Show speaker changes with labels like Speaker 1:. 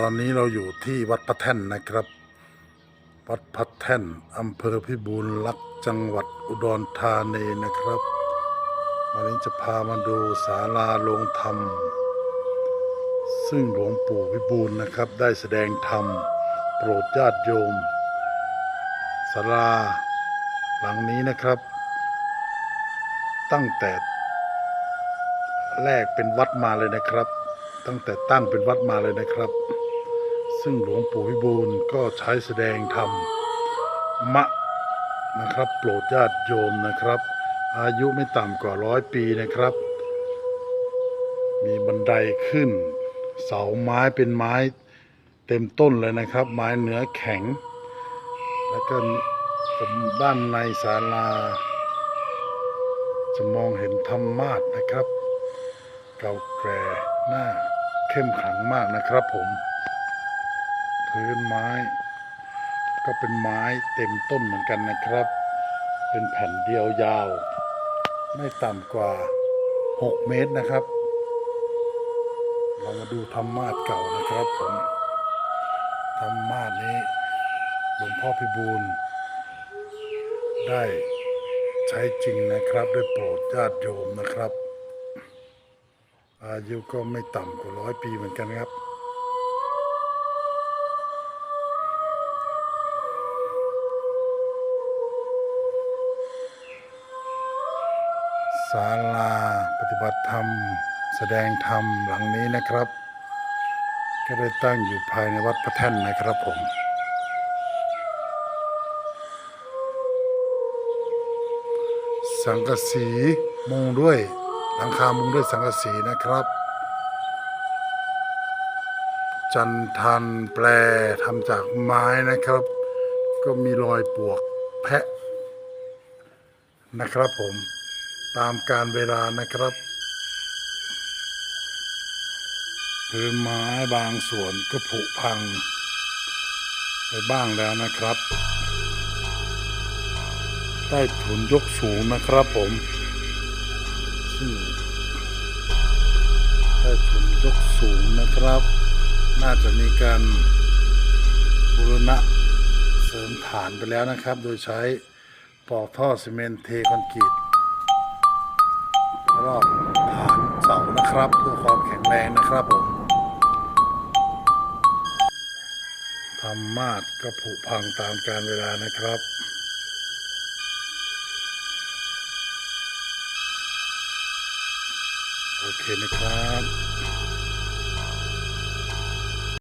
Speaker 1: ตอนนี้เราอยู่ที่วัดพระแท่นนะครับ วัดพระแท่นอำเภอพิบูลลักษณ์จังหวัดอุดรธานีนะครับ วันนี้จะพามาดูศาลาลงธรรม ซึ่งหลวงปู่พิบูลนะครับ ได้แสดงธรรม โปรดญาติโยมศาลาหลังนี้นะครับ ตั้งแต่แรกเป็นวัดมาเลยนะครับ ตั้งแต่ตั้งเป็นวัดมาเลยนะครับ ซึ่งหลวงปู่พิบูลก็ใช้แสดงธรรมมะนะครับ โปรดญาติโยมนะครับ อายุไม่ต่ำกว่าร้อยปีนะครับ มีบันไดขึ้น เสาไม้เป็นไม้เต็มต้นเลยนะครับ ไม้เนื้อแข็ง แล้วก็ด้านในศาลา จะมองเห็นธรรมาสนะครับ เก่าแก่หน้าเข้มขังมากนะครับผม พื้นไม้ ก็เป็นไม้เต็มต้นเหมือนกันนะครับ เป็นแผ่นเดียวยาว ไม่ต่ำกว่า 6 เมตรนะครับ เรามาดูธรรมาสเก่านะครับผมธรรมาสนี้หลวงพ่อพิบูลได้ใช้จริงนะครับได้โปรดญาติโยมนะครับ อายุก็ไม่ต่ำกว่าร้อยปีเหมือนกันครับ ศาลาปฏิบัติธรรม แสดงธรรมหลังนี้นะครับ ก็ได้ตั้งอยู่ภายในวัดพระแท่นนะครับผมสังกะสีมุงด้วยหลังคามุงด้วยสังกะสีนะครับ จันทันแปลทำจากไม้นะครับ ก็มีรอยปวกแพะนะครับผม ตามการเวลานะครับ พื้นไม้บางส่วนก็ผุพัง ไปบ้างแล้วนะครับ ใต้ถุนยกสูงนะครับผมซึ่งใต้ถุนยกสูงนะครับ น่าจะมีการบูรณะเสริมฐานไปแล้วนะครับ โดยใช้ปอกท่อซีเมนต์เทคอนกรีต รอบฐานเสานะครับเพื่อความแข็งแรงนะครับผมธรรมาสก็ผุพังตามการเวลานะครับโอเคนะครับ